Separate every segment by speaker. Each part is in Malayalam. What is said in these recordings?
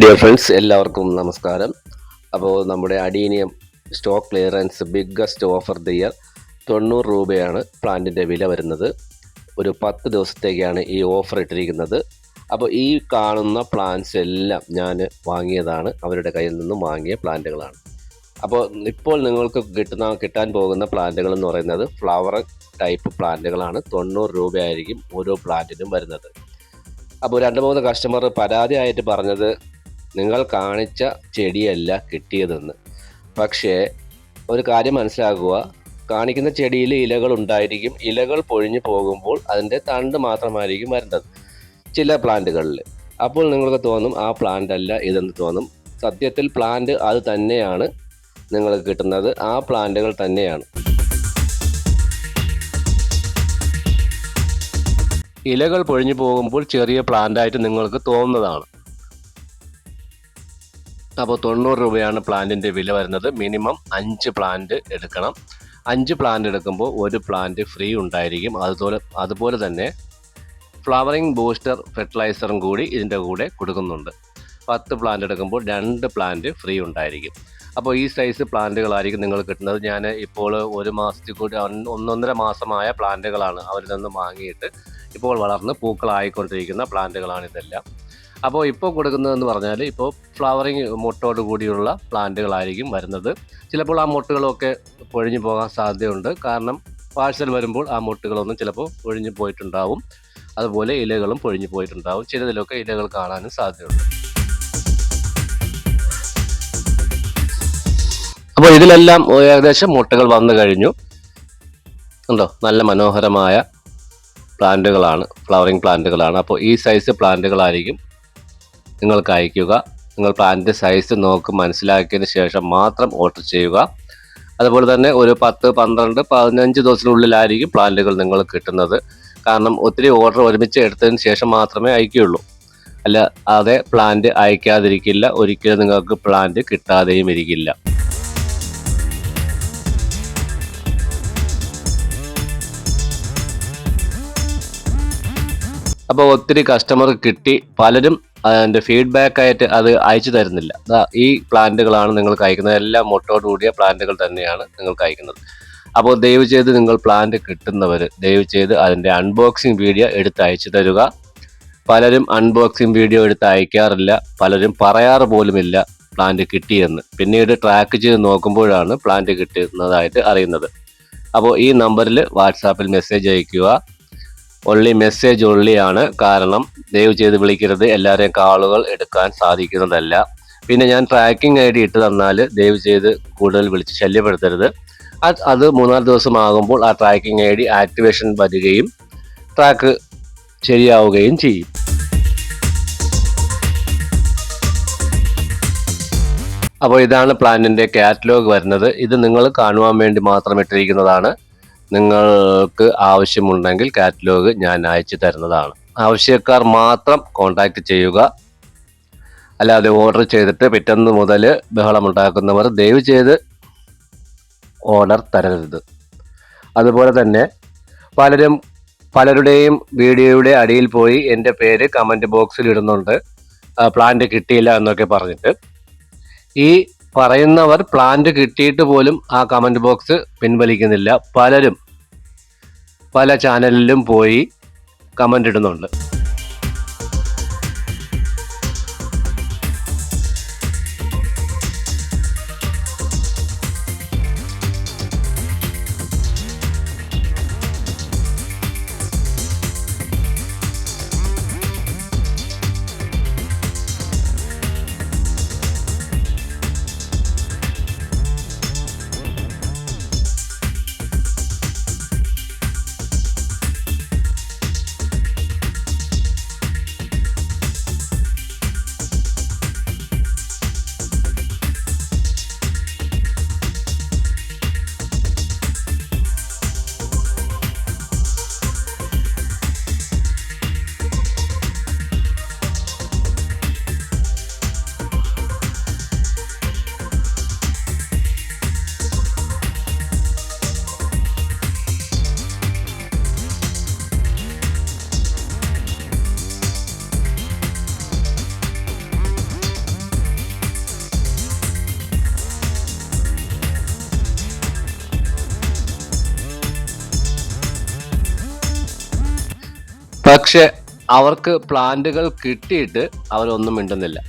Speaker 1: ഡിയർ ഫ്രണ്ട്സ് എല്ലാവർക്കും നമസ്കാരം. അപ്പോൾ നമ്മുടെ adenium stock clearance biggest offer the year തൊണ്ണൂറ് രൂപയാണ് പ്ലാന്റിന്റെ വില വരുന്നത്. ഒരു പത്ത് ദിവസത്തേക്കാണ് ഈ ഓഫർ ഇട്ടിരിക്കുന്നത്. അപ്പോൾ ഈ കാണുന്ന പ്ലാന്റ്സ് എല്ലാം ഞാൻ വാങ്ങിയതാണ്. അവരുടെ കയ്യിൽ നിന്നും വാങ്ങിയ പ്ലാന്റുകളാണ് അപ്പോൾ ഇപ്പോൾ നിങ്ങൾക്ക് കിട്ടുന്ന കിട്ടാൻ പോകുന്ന പ്ലാന്റുകൾ എന്ന് പറയുന്നത് ഫ്ലവർ ടൈപ്പ് പ്ലാന്റുകളാണ് തൊണ്ണൂറ് രൂപയായിരിക്കും ഓരോ പ്ലാന്റിനും വരുന്നത്. അപ്പോൾ രണ്ട് മൂന്ന് കസ്റ്റമർ പരാതിയായിട്ട് പറഞ്ഞത് നിങ്ങൾ കാണിച്ച ചെടിയല്ല കിട്ടിയതെന്ന്. പക്ഷേ ഒരു കാര്യം മനസ്സിലാക്കുക. കാണിക്കുന്ന ചെടിയിൽ ഇലകൾ ഉണ്ടായിരിക്കും. ഇലകൾ പൊഴിഞ്ഞു പോകുമ്പോൾ അതിന്റെ തണ്ട് മാത്രമായിരിക്കും വരേണ്ടത് ചില പ്ലാന്റുകളിൽ. അപ്പോൾ നിങ്ങൾക്ക് തോന്നും ആ പ്ലാന്റ് അല്ല ഇതെന്ന് തോന്നും. സത്യത്തിൽ പ്ലാന്റ് അത് തന്നെയാണ് നിങ്ങൾക്ക് കിട്ടുന്നത്. ആ പ്ലാന്റുകൾ തന്നെയാണ്. ഇലകൾ പൊഴിഞ്ഞു പോകുമ്പോൾ ചെറിയ പ്ലാന്റായിട്ട് നിങ്ങൾക്ക് തോന്നുന്നതാണ്. അപ്പോൾ തൊണ്ണൂറ് രൂപയാണ് പ്ലാന്റിന്റെ വില വരുന്നത്. മിനിമം അഞ്ച് പ്ലാന്റ് എടുക്കണം. അഞ്ച് പ്ലാന്റ് എടുക്കുമ്പോൾ ഒരു പ്ലാന്റ് ഫ്രീ ഉണ്ടായിരിക്കും. അതുപോലെ അതുപോലെ തന്നെ ഫ്ലവറിംഗ് ബൂസ്റ്റർ ഫെർട്ടിലൈസറും കൂടി ഇതിന്റെ കൂടെ കൊടുക്കുന്നുണ്ട്. പത്ത് പ്ലാന്റ് എടുക്കുമ്പോൾ രണ്ട് പ്ലാന്റ് ഫ്രീ ഉണ്ടായിരിക്കും. അപ്പോൾ ഈ സൈസ് പ്ലാന്റുകളായിരിക്കും നിങ്ങൾ കിട്ടുന്നത്. ഞാൻ ഇപ്പോൾ ഒരു മാസത്തിൽ കൂടി ഒന്ന് ഒന്നൊന്നര മാസമായ പ്ലാന്റുകളാണ് അവരിൽ നിന്ന് വാങ്ങിയിട്ട് ഇപ്പോൾ വളർന്ന് പൂക്കളായിക്കൊണ്ടിരിക്കുന്ന പ്ലാന്റുകളാണ് ഇതെല്ലാം. അപ്പോൾ ഇപ്പോൾ കൊടുക്കുന്നതെന്ന് പറഞ്ഞാൽ ഇപ്പോൾ ഫ്ലവറിങ് മുട്ടോട് കൂടിയുള്ള പ്ലാന്റുകളായിരിക്കും വരുന്നത്. ചിലപ്പോൾ ആ മുട്ടുകളൊക്കെ പൊഴിഞ്ഞു പോകാൻ സാധ്യതയുണ്ട്. കാരണം പാഴ്സൽ വരുമ്പോൾ ആ മുട്ടുകളൊന്നും ചിലപ്പോൾ ഒഴിഞ്ഞു പോയിട്ടുണ്ടാവും. അതുപോലെ ഇലകളും പൊഴിഞ്ഞു പോയിട്ടുണ്ടാവും. ചിലതിലൊക്കെ ഇലകൾ കാണാനും സാധ്യതയുണ്ട്. അപ്പോൾ ഇതിലെല്ലാം ഏകദേശം മുട്ടകൾ വന്നു കഴിഞ്ഞു. ഉണ്ടോ? നല്ല മനോഹരമായ പ്ലാന്റുകളാണ് ഫ്ലവറിങ് പ്ലാന്റുകളാണ് അപ്പോൾ ഈ സൈസ് പ്ലാന്റുകളായിരിക്കും നിങ്ങൾക്ക് അയക്കുക. നിങ്ങൾ പ്ലാനിന്റെ സൈസ് നോക്ക് മനസ്സിലാക്കിയതിന് ശേഷം മാത്രം ഓർഡർ ചെയ്യുക. അതുപോലെ തന്നെ ഒരു പത്ത് പന്ത്രണ്ട് പതിനഞ്ച് ദിവസത്തിനുള്ളിലായിരിക്കും പ്ലാന്റുകൾ നിങ്ങൾ കിട്ടുന്നത്. കാരണം ഒത്തിരി ഓർഡർ ഒരുമിച്ച് എടുത്തതിന് ശേഷം മാത്രമേ അയക്കുകയുള്ളൂ. അല്ല അതെ പ്ലാന്റ് അയക്കാതിരിക്കില്ല. ഒരിക്കലും നിങ്ങൾക്ക് പ്ലാന്റ് കിട്ടാതെയും ഇരിക്കില്ല. അപ്പോൾ ഒത്തിരി കസ്റ്റമർ കിട്ടി. പലരും അതിന്റെ ഫീഡ്ബാക്ക് ആയിട്ട് അത് അയച്ചു തരുന്നില്ല. ഈ പ്ലാന്റുകളാണ് നിങ്ങൾക്ക് അയക്കുന്നത് എല്ലാം മുട്ടോട് കൂടിയ പ്ലാന്റുകൾ തന്നെയാണ് നിങ്ങൾക്ക് അയക്കുന്നത് അപ്പോൾ ദയവ് ചെയ്ത് നിങ്ങൾ പ്ലാന്റ് കിട്ടുന്നവർ ദയവ് ചെയ്ത് അതിന്റെ അൺബോക്സിംഗ് വീഡിയോ എടുത്ത് അയച്ചു തരുക. പലരും അൺബോക്സിംഗ് വീഡിയോ എടുത്ത് അയക്കാറില്ല. പലരും പറയാറ് പോലുമില്ല പ്ലാന്റ് കിട്ടിയെന്ന്. പിന്നീട് ട്രാക്ക് ചെയ്ത് നോക്കുമ്പോഴാണ് പ്ലാന്റ് കിട്ടുന്നതായിട്ട് അറിയുന്നത്. അപ്പോൾ ഈ നമ്പറിൽ വാട്സാപ്പിൽ മെസ്സേജ് അയയ്ക്കുക ഒള്ളി മെസ്സേജ് ഒള്ളിയാണ് കാരണം ദയവ് ചെയ്ത് വിളിക്കരുത്. എല്ലാവരെയും കാളുകൾ എടുക്കാൻ സാധിക്കുന്നതല്ല. പിന്നെ ഞാൻ ട്രാക്കിംഗ് ഐ ഡി ഇട്ട് തന്നാൽ ദയവ് ചെയ്ത് കൂടുതൽ വിളിച്ച് ശല്യപ്പെടുത്തരുത്. അത് അത് മൂന്നാൽ ദിവസം ആകുമ്പോൾ ആ ട്രാക്കിംഗ് ഐ ഡി ആക്ടിവേഷൻ വരികയും ട്രാക്ക് ശരിയാവുകയും ചെയ്യും. അപ്പോൾ ഇതാണ് പ്ലാനിന്റെ കാറ്റലോഗ് വരുന്നത്. ഇത് നിങ്ങൾ കാണുവാൻ വേണ്ടി മാത്രം ഇട്ടിരിക്കുന്നതാണ്. നിങ്ങൾക്ക് ആവശ്യമുണ്ടെങ്കിൽ കാറ്റലോഗ് ഞാൻ അയച്ചു തരുന്നതാണ്. ആവശ്യക്കാർ മാത്രം കോണ്ടാക്ട് ചെയ്യുക. അല്ലാതെ ഓർഡർ ചെയ്തിട്ട് പിറ്റന്ന് മുതൽ ബഹളമുണ്ടാക്കുന്നവർ ദയവ് ചെയ്ത് ഓർഡർ തരരുത്. അതുപോലെ തന്നെ പലരും പലരുടെയും വീഡിയോയുടെ അടിയിൽ പോയി എന്റെ പേര് കമന്റ് ബോക്സിൽ ഇടുന്നുണ്ട്. പ്ലാന്റ് കിട്ടിയില്ല എന്നൊക്കെ പറഞ്ഞിട്ട്. ഈ പറയുന്നവർ പ്ലാന്റ് കിട്ടിയിട്ട് പോലും ആ കമന്റ് ബോക്സ് പിൻവലിക്കുന്നില്ല. പലരും പല ചാനലിലും പോയി കമന്റ് ഇടുന്നുണ്ട്. പക്ഷെ അവർക്ക് പ്ലാന്റുകൾ കിട്ടിയിട്ട് അവരൊന്നും മിണ്ടുന്നില്ല.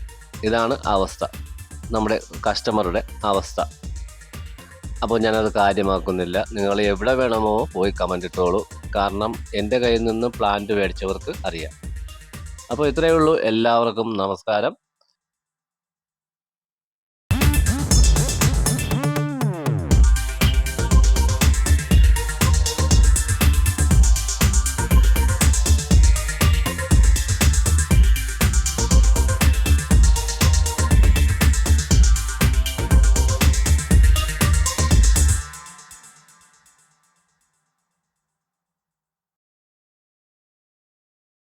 Speaker 1: ഇതാണ് അവസ്ഥ. നമ്മുടെ കസ്റ്റമറുടെ അവസ്ഥ. അപ്പോൾ ഞാനത് കാര്യമാക്കുന്നില്ല. നിങ്ങൾ എവിടെ വേണമോ പോയി കമന്റ് ഇട്ടോളൂ. കാരണം എന്റെ കയ്യിൽ നിന്ന് പ്ലാന്റ് മേടിച്ചവർക്ക് അറിയാം. അപ്പോൾ ഇത്രയേ ഉള്ളൂ. എല്ലാവർക്കും നമസ്കാരം.